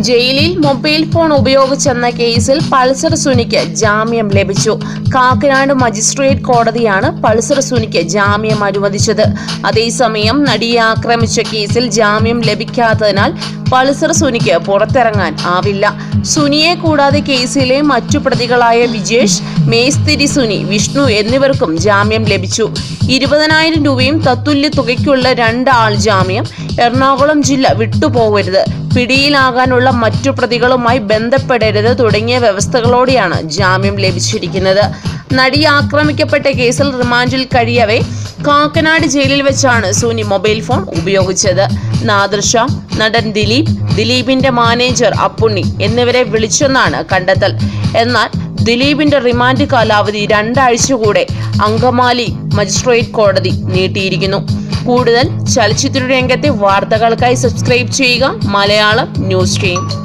ജയിലിൽ mobile phone ഉപയോഗിച്ചെന്ന കേസിൽ Pulsar സുനിക്ക് ജാമ്യം ലഭിച്ചു. കാക്കനാട് മജിസ്ട്രേറ്റ് കോടതിയാണ് പൾസർ സുനിക്ക് ജാമ്യം അനുവദിച്ചത്. അതേസമയം നടിയെ ആക്രമിച്ച കേസിൽ ജാമ്യം ലഭിക്കാത്തതിനാൽ പൾസർ സുനിക്ക് പുറത്തിറങ്ങാൻ ആവില്ല. സുനിയെ കൂടാതെ കേസിലെ മറ്റു പ്രതികളായ വിജേഷ് മേസ്തിരി സുനി വിഷ്ണു എന്നിവർക്കും ജാമ്യം ലഭിച്ചു. ഇരുപതിനായിരം രൂപയും തത്തുല്യ തുകയ്ക്കുള്ള രണ്ട് ആൾ ജാമ്യം എറണാകുളം ജില്ല വിട്ടുപോകരുത്. പിടിയിലാകാനുള്ള മറ്റു പ്രതികളുമായി ബന്ധപ്പെടരുത് തുടങ്ങിയ വ്യവസ്ഥകളോടെയാണ് ജാമ്യം ലഭിച്ചിരിക്കുന്നത്. നടി ആക്രമിക്കപ്പെട്ട കേസിൽ റിമാൻഡിൽ കഴിയവേ കാക്കനാട് ജയിലിൽ വെച്ചാണ് സൂനി മൊബൈൽ ഫോൺ ഉപയോഗിച്ചത്. നാദർഷ നടൻ ദിലീപ് ദിലീപിന്റെ മാനേജർ അപ്പുണ്ണി എന്നിവരെ വിളിച്ചെന്നാണ് കണ്ടെത്തൽ. എന്നാൽ ദിലീപിന്റെ റിമാൻഡ് കാലാവധി രണ്ടാഴ്ച കൂടെ അങ്കമാലി മജിസ്ട്രേറ്റ് കോടതി നീട്ടിയിരിക്കുന്നു. കൂടുതൽ ചലച്ചിത്ര രംഗത്തെ വാർത്തകൾക്കായി സബ്സ്ക്രൈബ് ചെയ്യുക മലയാളം ന്യൂസ് സ്ട്രീം.